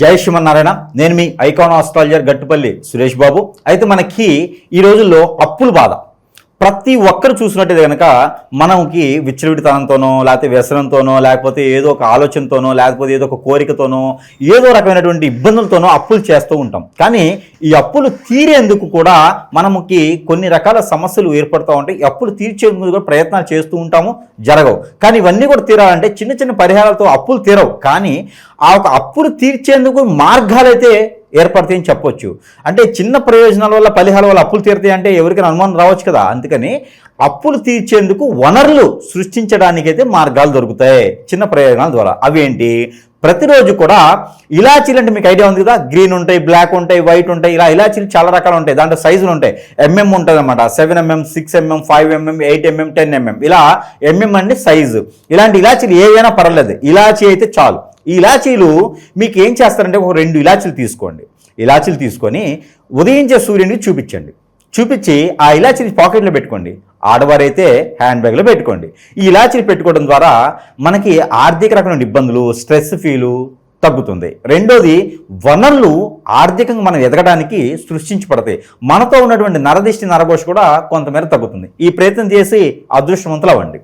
జై శ్రీమన్నారాయణ. నేను మీ ఐకాన్ ఆస్ట్రాలజర్ గట్టుపల్లి సురేష్ బాబు. అయితే మనకి ఈ రోజుల్లో అప్పుల బాధ. ప్రతి ఒక్కరు చూసినట్టయితే కనుక మనకి విచ్చలవిడితనంతోనో లేకపోతే వ్యసనంతోనో లేకపోతే ఏదో ఒక ఆలోచనతోనో లేకపోతే ఏదో ఒక కోరికతోనో ఏదో రకమైనటువంటి ఇబ్బందులతోనో అప్పులు చేస్తూ ఉంటాం. కానీ ఈ అప్పులు తీరేందుకు కూడా మనకి కొన్ని రకాల సమస్యలు ఏర్పడుతూ ఉంటాయి. ఈ అప్పులు తీర్చేందుకు కూడా ప్రయత్నాలు చేస్తూ ఉంటాము జరగవు. కానీ ఇవన్నీ కూడా తీరాలంటే చిన్న చిన్న పరిహారాలతో అప్పులు తీరవు. కానీ ఆ ఒక అప్పులు తీర్చేందుకు మార్గాలైతే ఏర్పడతాయని చెప్పొచ్చు. అంటే చిన్న ప్రయోజనాల వల్ల ఫలిహాల వల్ల అప్పులు తీరుతాయి అంటే ఎవరికైనా అనుమానం రావచ్చు కదా. అందుకని అప్పులు తీర్చేందుకు వనరులు సృష్టించడానికైతే మార్గాలు దొరుకుతాయి చిన్న ప్రయోజనాల ద్వారా. అవేంటి? ప్రతిరోజు కూడా ఇలాచీలు అంటే మీకు ఐడియా ఉంది కదా? గ్రీన్ ఉంటాయి బ్లాక్ ఉంటాయి వైట్ ఉంటాయి ఇలా ఇలాచీలు చాలా రకాలు ఉంటాయి. దాంట్లో సైజులు ఉంటాయి. ఎంఎం ఉంటుంది అనమాట seven MM six MM five MM eight MM ten MM. ఇలా ఎంఎం అంటే సైజు. ఇలాంటి ఇలాచీలు ఏవైనా పర్వాలేదు. ఇలాచీ అయితే చాలు. ఈ ఇలాచీలు మీకు ఏం చేస్తారంటే ఒక రెండు ఇలాచీలు తీసుకోండి. ఇలాచీలు తీసుకొని ఉదయించే సూర్యుని చూపించండి. చూపించి ఆ ఇలాచీని పాకెట్లో పెట్టుకోండి. ఆడవారైతే హ్యాండ్ బ్యాగ్లో పెట్టుకోండి. ఈ ఇలాచీలు పెట్టుకోవడం ద్వారా మనకి ఆర్థిక రకమైన ఇబ్బందులు స్ట్రెస్ ఫీలు తగ్గుతుంది. రెండోది వనరులు ఆర్థికంగా మనం ఎదగడానికి సృష్టించబడతాయి. మనతో ఉన్నటువంటి నరదిష్టి నరఘోష కూడా కొంతమేర తగ్గుతుంది. ఈ ప్రయత్నం చేసి అదృష్టవంతులు అవ్వండి